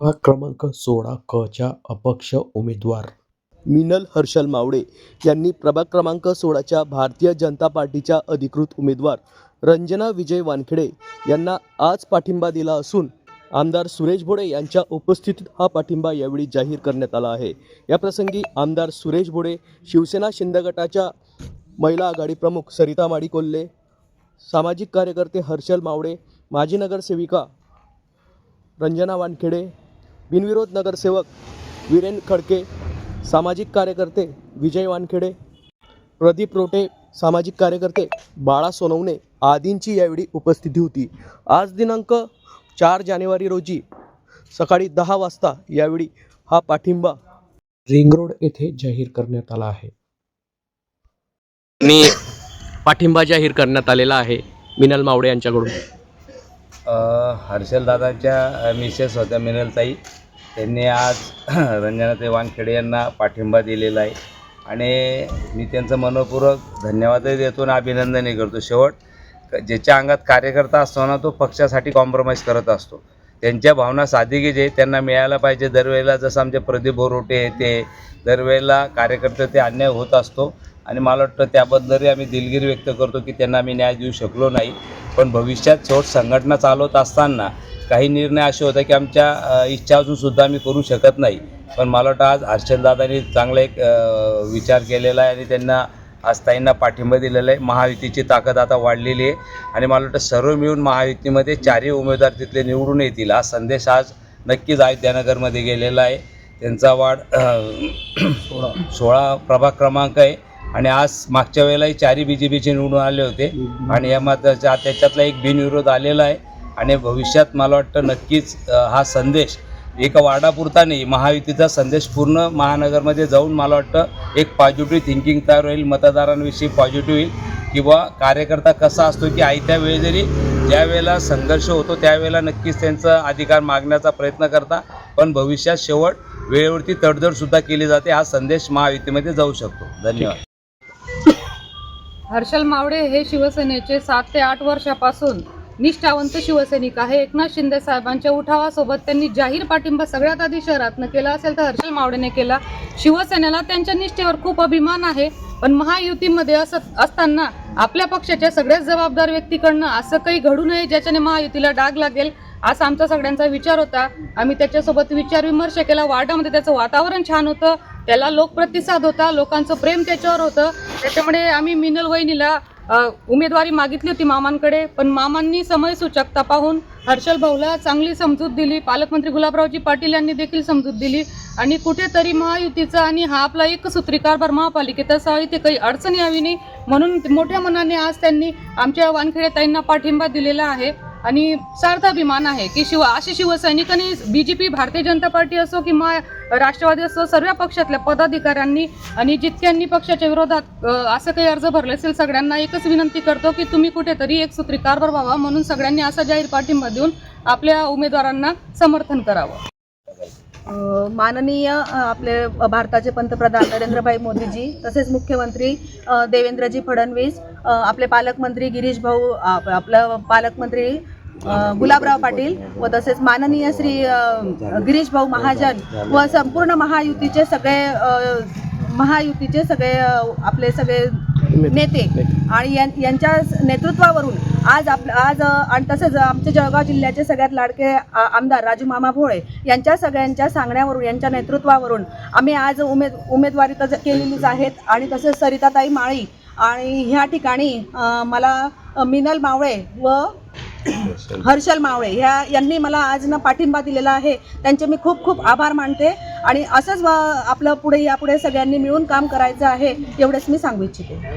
प्रभाग क्रमांक सोळा क च्या अपक्ष उमेदवार. मिनल हर्षल मावडे यांनी प्रभाग क्रमांक सोळाच्या भारतीय जनता पार्टीच्या अधिकृत उमेदवार रंजना विजय वानखेडे यांना आज पाठिंबा दिला असून आमदार सुरेश भोडे यांच्या उपस्थितीत हा पाठिंबा यावेळी जाहीर करण्यात आला आहे. याप्रसंगी आमदार सुरेश भोडे शिवसेना शिंदे गटाच्या महिला आघाडी प्रमुख सरिता माडी कोल्हे सामाजिक कार्यकर्ते हर्षल मावडे माजी नगरसेविका रंजना वानखेडे बिनविरोध नगरसेवक वीरेन खडके सामाजिक कार्यकर्ते विजय वानखेडे प्रदीप रोटे सामाजिक कार्यकर्ते बाळा सोनवणे आदींची यावेळी उपस्थिती होती. आज दिनांक चार जानेवारी रोजी सकाळी दहा वाजता यावेळी हा पाठिंबा रिंग रोड येथे जाहीर करण्यात आला आहे. मी पाठिंबा जाहीर करण्यात आलेला आहे. मिनल मावडे यांच्याकडून. हर्षलदादाच्या मिसेस होत्या मिनलताई. त्यांनी आज रंजनाताई वानखेडे यांना पाठिंबा दिलेला आहे. आणि मी त्यांचं मनपूर्वक धन्यवादही देतो आणि अभिनंदनही करतो. शेवट ज्याच्या अंगात कार्यकर्ता असतो ना तो पक्षासाठी कॉम्प्रोमाइज करत असतो. त्यांच्या भावना साधिकी जे त्यांना मिळायला पाहिजे दरवेळेला जसं आमचे प्रदीप बोरोटे येते ते दरवेळेला कार्यकर्ते ते अन्याय होत असतो. आणि मला वाटतं त्याबद्दलही आम्ही दिलगिरी व्यक्त करतो की त्यांना आम्ही न्याय देऊ शकलो नाही. पण भविष्यात शेवट संघटना चालवत असताना काही निर्णय असे होते की आमच्या इच्छा अजूनसुद्धा आम्ही करू शकत नाही. पण मला वाटतं आज हर्षलदादांनी चांगला एक विचार केलेला आहे आणि त्यांना आज ताईंना पाठिंबा दिलेला आहे. महायुतीची ताकद आता वाढलेली आहे. आणि मला वाटतं सर्व मिळून महायुतीमध्ये चारही उमेदवार तिथले निवडून येतील. हा संदेश आज नक्कीच अयोध्यानगरमध्ये गेलेला आहे. त्यांचा वाढ सोळा सोळा प्रभाग क्रमांक आहे. आणि आज मागच्या वेळेलाही चारही बी जे पीचे निवडून आले होते. आणि या मात्र त्याच्यातला एक बिनविरोध आलेला आहे. आणि भविष्यात मला वाटतं नक्कीच हा संदेश एका वार्डापुरता नाही महायुतीचा संदेश पूर्ण महानगरमध्ये जाऊन मला वाटतं एक पॉझिटिव्ह थिंकिंग तयार होईल मतदारांविषयी पॉझिटिव्ह होईल. किंवा कार्यकर्ता कसा असतो की आयत्या वेळी जरी ज्या वेळेला संघर्ष होतो त्यावेळेला नक्कीच त्यांचा अधिकार मागण्याचा प्रयत्न करता. पण भविष्यात शेवट वेळेवरती तडजोडसुद्धा केली जाते. हा संदेश महायुतीमध्ये जाऊ शकतो. धन्यवाद. हर्षल मावडे हे शिवसेनेचे सात ते आठ वर्षापासून निष्ठावंत शिवसैनिक आहे. एकनाथ शिंदे साहेबांच्या उठावासोबत त्यांनी जाहीर पाठिंबा सगळ्यात आधी शहरातनं केला असेल तर हर्षल मावडेने केला. शिवसेनेला त्यांच्या निष्ठेवर खूप अभिमान आहे. पण महायुतीमध्ये असत असताना आपल्या पक्षाच्या सगळ्याच जबाबदार व्यक्तीकडनं असं काही घडू नये ज्याच्याने महायुतीला डाग लागेल असा आमचा सगळ्यांचा विचार होता. आम्ही त्याच्यासोबत विचार विमर्श केला. वार्डामध्ये त्याचं वातावरण छान होतं. त्याला लोकप्रतिसाद होता लोकांचं प्रेम त्याच्यावर होतं. त्याच्यामुळे आम्ही मिनल वहिनीला उमेदवारी मागितली होती मामांकडे. पण मामांनी समयसूचकता पाहून हर्षल भाऊला चांगली समजूत दिली. पालकमंत्री गुलाबरावजी पाटील यांनी देखील समजूत दिली. आणि कुठेतरी महायुतीचा आणि हा आपला एकसूत्री कारभार महापालिकेत असावा इथे काही अडचण यावी नाही. म्हणून मोठ्या मनाने आज त्यांनी आमच्या वानखेडे ताईंना पाठिंबा दिलेला आहे. आणि सार्थ अभिमान आहे की शिव असे शिवसैनिकांनी B J P Bharatiya Janata party असो किंवा राष्ट्रवादी असो सर्व पक्षातल्या पदाधिकाऱ्यांनी आणि जितक्यांनी पक्षाच्या विरोधात असं काही अर्ज भरले असेल सगळ्यांना एकच विनंती करतो की तुम्ही कुठेतरी एक सूत्री कारभार व्हावा म्हणून सगळ्यांनी असा जाहीर पाठिंबा देऊन आपल्या उमेदवारांना समर्थन करावं. माननीय आपले भारताचे पंतप्रधान नरेंद्रभाई मोदीजी तसेच मुख्यमंत्री देवेंद्रजी फडणवीस आपले पालकमंत्री गिरीश भाऊ आप- आपलं पालकमंत्री गुलाबराव पाटील व तसेच माननीय श्री गिरीश भाऊ महाजन व संपूर्ण महायुतीचे सगळे महायुतीचे सगळे आपले सगळे नेते. आणि यां- यांच्या नेतृत्वावरून आज आप आज आणि तसंच आमचे जळगाव जिल्ह्याचे सगळ्यात लाडके आमदार राजू मामा भोळे यांच्या सगळ्यांच्या सांगण्यावरून यांच्या नेतृत्वावरून आम्ही आज उमेद उमेदवारी तर केलेलीच आहेत. आणि तसेच सरिताताई माळी आणि ह्या ठिकाणी मला मिनल मावळे व हर्षल मावळे ह्या यांनी मला आज ना पाठिंबा दिलेला आहे. त्यांचे मी खूप खूप आभार मानते. आणि असंच आपलं पुढे यापुढे सगळ्यांनी मिळून काम करायचं आहे एवढंच मी सांगू इच्छिते.